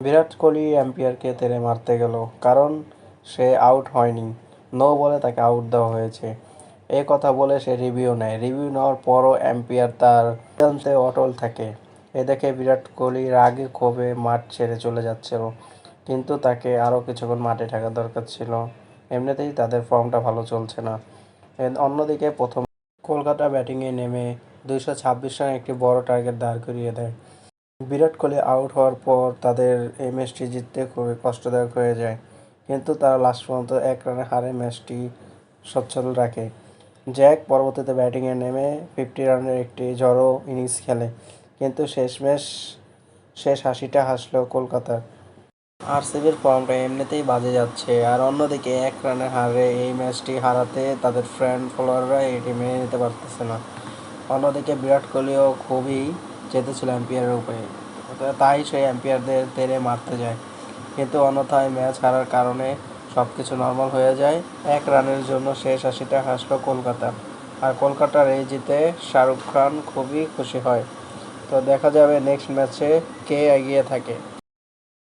বিরাট কোহলি এম্পায়ারকে তেড়ে মারতে গেল, কারণ সে আউট হয়নি। নো বলে তাকে আউট দেওয়া হয়েছে। এ কথা বলে সে রিভিউ নেয়। রিভিউ নেওয়ার পরও এম্পায়ার তার সিদ্ধান্তে অটল থাকে। এ দেখে বিরাট কোহলি রাগে ক্ষোভে মাঠ ছেড়ে চলে যাচ্ছিল, কিন্তু তাকে আরও কিছুক্ষণ মাঠে থাকা দরকার ছিল। এমনিতেই তাদের ফর্মটা ভালো চলছে না। অন্যদিকে প্রথম কলকাতা ব্যাটিংয়ে নেমে দুইশো ছাব্বিশ রানে একটি বড় টার্গেট দাঁড় করিয়ে দেয়। বিরাট কোহলি আউট হওয়ার পর তাদের এই ম্যাচটি জিততে খুবই কষ্টদায়ক হয়ে যায়। কিন্তু তারা লাস্ট পর্যন্ত এক রানে হারে ম্যাচটি সচ্ছল রাখে। জ্যাক পরবর্তীতে ব্যাটিংয়ে নেমে ফিফটি রানের একটি ঝড়ো ইনিংস খেলে। কিন্তু শেষমেশ শেষ হাসিটা হাসলো কলকাতার আরসিবির ফর্মটা এমনিতেই বাজে যাচ্ছে। আর অন্যদিকে এক রানের হারে এই ম্যাচটি হারাতে তাদের ফ্রেন্ড ফলোয়াররা এটি মেনে নিতে পারতেছে না। অন্যদিকে বিরাট কোহলিও খুবই চেতেছিল অ্যাম্পিয়ারের উপরে। তাই সে অ্যাম্পিয়ারদের তেড়ে মারতে যায়। কিন্তু অন্যথায় ম্যাচ হারার কারণে সব কিছু নর্মাল হয়ে যায়। এক রানের জন্য শেষ হাসিটা হাসলো কলকাতা। আর কলকাতার এই জিতে শাহরুখ খান খুবই খুশি হয়। তো দেখা যাবে নেক্সট ম্যাচে কে এগিয়ে থাকে।